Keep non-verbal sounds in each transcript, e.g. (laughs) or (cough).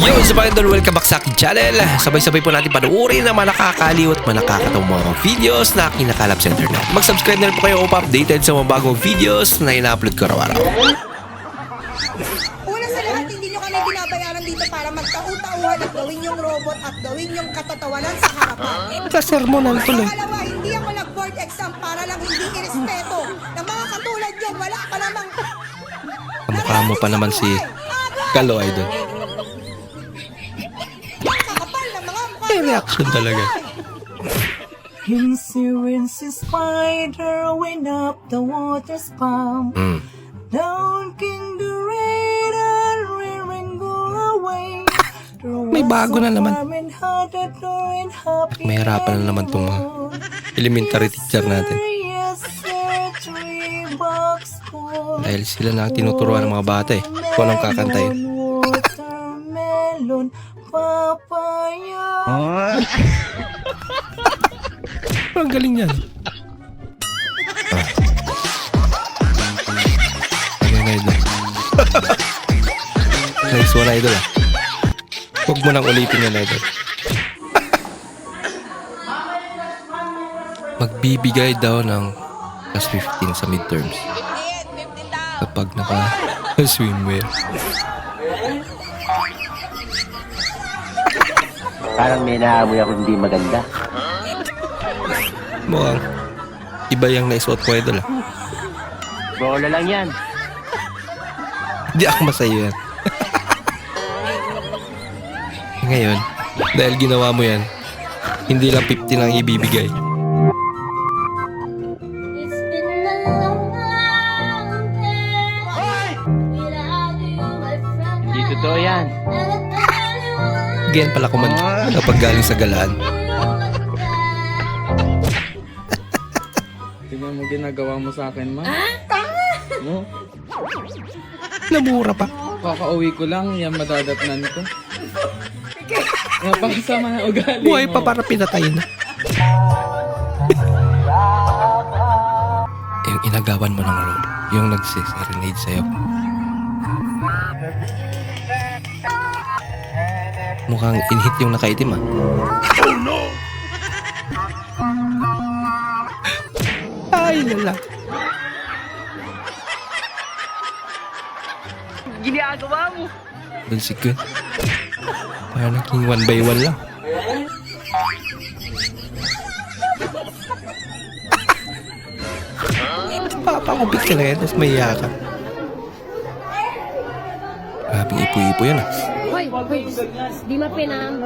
Yo, sa mga idol, welcome back sa aking channel. Sabay-sabay po natin panuorin ang mga nakakaliw at mga nakakatawang mga videos na kinakalap sa internet. Mag-subscribe na rin po kayo upang updated sa mga bagong videos na ina-upload ko araw-araw. Una sa lahat, hindi nyo kami binabayaran dito para magtau-tauhan at gawin yung robot at gawin yung katatawanan sa harapan. Kasermonan tuloy. Pangalawa, hindi ako nag-board exam para lang hindi irespeto na mga katulad nyo, wala pa namang... Kamukha mo pa naman si Kalo Idol. Reaction talaga. Incy Wincy Spider went up the water spout. Hmm. Down came the rain go away. May bago na naman. happy May hirapan na naman tong mga elementary teacher natin. Dahil sila na tinuturuan ng mga bata eh. Kung anong kakantayin. Papaya. (laughs) Ang galing yan. Ah. Ano na idol? nice one idol ah. Huwag mo nang ulitin yan idol. (laughs) Magbibigay daw ng plus 15 sa midterms. Kapag naka Parang may naamoy ako hindi maganda. Mukhang iba yung naisuot ko idol ah. Bola lang yan. Hindi ako masaya yan. (laughs) Ngayon, dahil ginawa mo yan, hindi lang 50 lang ibibigay. Ganyan pala kuman kapag galing sa galaan. (laughs) Tingnan mo ginagawa mo sa akin, ma. No? Namura pa. Kakauwi ko lang, yan madadatnan ko. (laughs) Napakasama na ugali Buhay mo. pa para pinatay na. yung inagawan mo ng road, yung nagsiserenade sa'yo. Mukhang inhit yung nakaitim ah. Oh no! Ay, lala. Ginagawa mo. Balsik yun. Parang naging one by one lang. Papakupit ka na yan, tapos may ka. Grabe ipo-ipo yan ah. Hoy, hoy, di mapinam.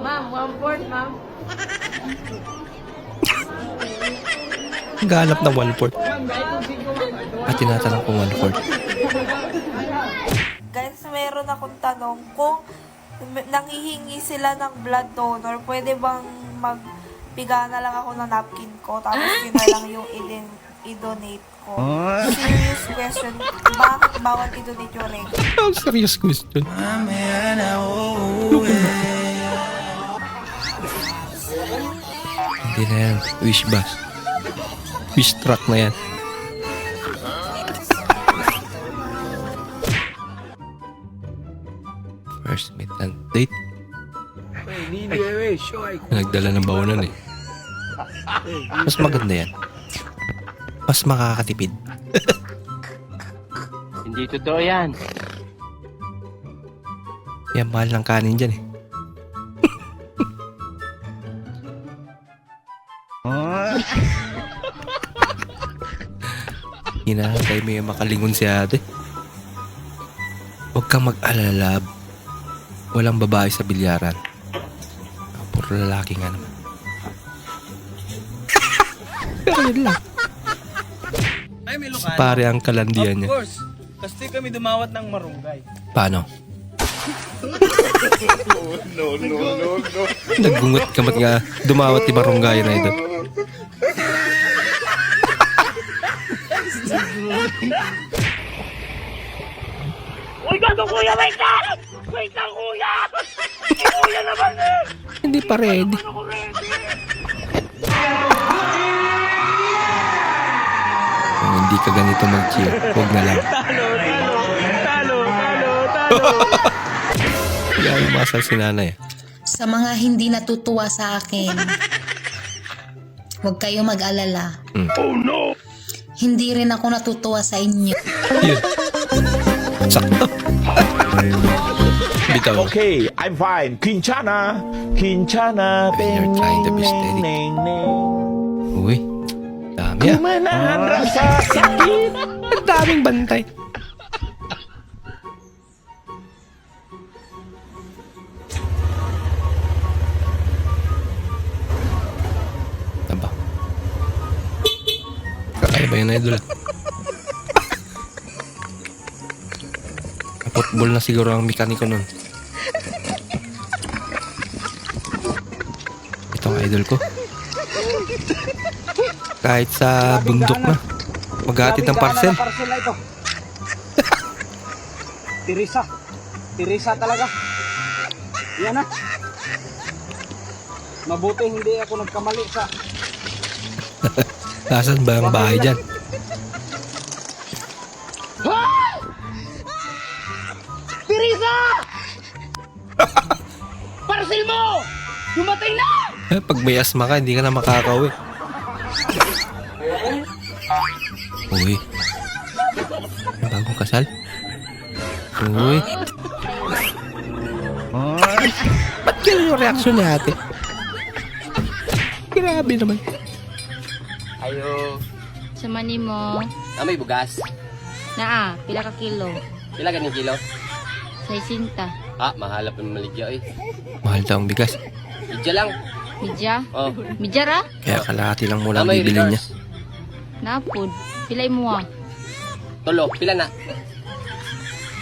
Ma'am, one fourth, ma'am. Naghahanap ng one fourth. At tinatanong kung one fourth. Guys, meron akong tanong kung nanghihingi sila ng blood donor, pwede bang magpiga na lang ako ng napkin ko tapos yun na lang yung i- i-donate ko? Serious question. Bakit bawal i-donate yung ring? Ang serious question. Hindi na yan. Wish bus. Wish truck na yan. First meet and date. Nagdala ng baonan eh. Mas maganda yan. Mas makakatipid. (laughs) Hindi totoo yan. Yan mahal ng kanin dyan eh. (laughs) Hinahantay mo yung makalingon si ate. Huwag kang mag-alala. Walang babae sa bilyaran. Ah, Puro lalaki nga naman. Pero (laughs) yun lang. Ay, may Si pare ang kalandian niya. course. Kasi kami dumawat ng marunggay. Paano? Nagungot ka ba't nga dumawat ni Marunggay na ito? Hindi pa ready. Hindi ka ganito mag-chill, huwag na lang. Talo, talo, talo, talo. (laughs) Kaya masal si nanay. Sa mga hindi natutuwa sa akin, huwag kayo mag-alala. Mm. Hindi rin ako natutuwa sa inyo. Yun. Sakto. (laughs) Bitaw. Okay, I'm fine. Quinchana, Quinchana, You're trying to be steady. Uy. Dami ah. Manahan rasa sakit. Ang daming bantay. Aba. Kakaya ba yun, idol? ah? Football na siguro ang mekaniko nun. Ito ang idol ko. (laughs) Kahit sa bundok na. Maghatid ng parcel. parcel na ito. (laughs) Tirisa. Tirisa talaga. Yan na. Mabuti hindi ako nagkamali sa (laughs) Nasaan ba ang bahay dyan? Tirisa! Parcel mo! Dumating na! Eh, pag may asma ka, hindi ka na makakauwi. Uy. Bagong kasal? Uy. Ba't ganun yung reaksyon ni ate? Grabe naman. Ayo. Sa mani mo. Ah, may bugas. Naa, pila ka kilo. Pila ganyung kilo? Sa isinta. Ah, mahalap yung maligya eh. Mahal daw ang bigas. Idya lang. Midya? Oh. Midya ra? Kaya kalahati lang muna Ah, ang bibili niya. Napod. Pila mo ah. Tulo, pila na.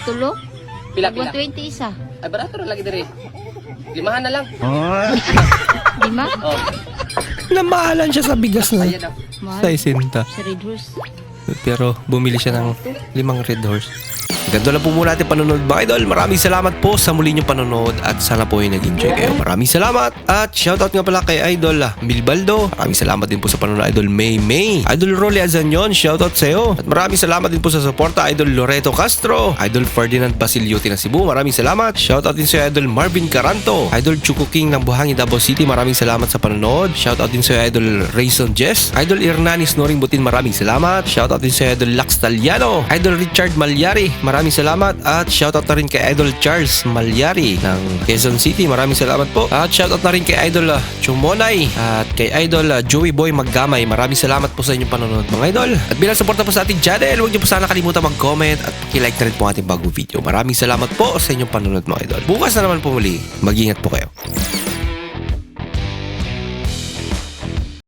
Tulo? Pila, pila. 120 isa. Ay, barato na lagi diri. Limahan na lang. (laughs) Lima? Oh, Namahalan siya sa bigas na ayan na. sa Mahal. isinta. Sa Red Horse. Pero bumili siya ng limang red horse. Ganito lang po muna ating panonood mga idol. Maraming salamat po sa muli niyong panonood at sana po ay nag-enjoy kayo. Maraming salamat at shoutout nga pala kay Idol ah, Milbaldo. Maraming salamat din po sa panonood Idol May May. Idol Rolly Azanyon, shoutout sa iyo. At maraming salamat din po sa suporta Idol Loreto Castro. Idol Ferdinand Basiliote ng Cebu. Maraming salamat. Shoutout din sa Idol Marvin Caranto. Idol Chuko King ng Buhangin Davao City. Maraming salamat sa panonood. Shoutout din sa Idol Rayson Jess. Idol Hernanis Noring Butin. Maraming salamat. Shoutout din sa Idol Lax Taliano. Idol Richard Malyari. Maraming salamat. At shoutout na rin kay Idol Charles Malyari ng Quezon City. Maraming salamat po. At shoutout na rin kay Idol ah, Chumonay. At kay Idol ah, Joey Boy Maggamay. Maraming salamat po sa inyong panonood mga idol. At bilang suporta po sa ating channel, huwag niyo po sana kalimutan mag-comment at pakilike na rin po ang ating bagong video. Maraming salamat po sa inyong panonood mga idol. Bukas na naman po muli. Mag-ingat po kayo.